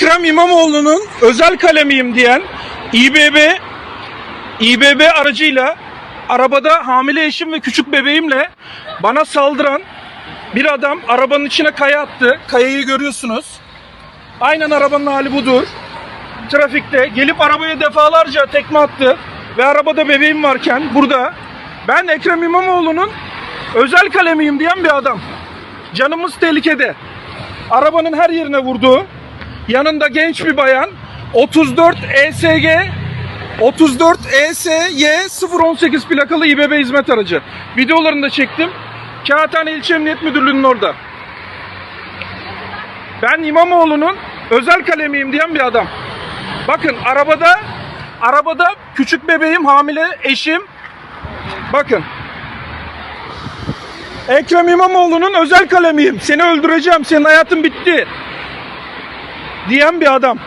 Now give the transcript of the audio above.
Ekrem İmamoğlu'nun özel kalemiyim diyen İBB İBB aracıyla arabada hamile eşim ve küçük bebeğimle bana saldıran bir adam arabanın içine kaya attı. Kayayı görüyorsunuz. Aynen arabanın hali budur. Trafikte gelip arabaya defalarca tekme attı ve arabada bebeğim varken burada ben Ekrem İmamoğlu'nun özel kalemiyim diyen bir adam. Canımız tehlikede. Arabanın her yerine vurdu. Yanında genç bir bayan 34 ESG 34 ESY 018 plakalı İBB hizmet aracı. Videolarını da çektim. Kağıthane İlçe Emniyet Müdürlüğü'nün orada. Ben İmamoğlu'nun özel kalemiyim diyen bir adam. Bakın arabada arabada küçük bebeğim, hamile eşim. Bakın. Ekrem İmamoğlu'nun özel kalemiyim. Seni öldüreceğim. Senin hayatın bitti. Diyen bir adam.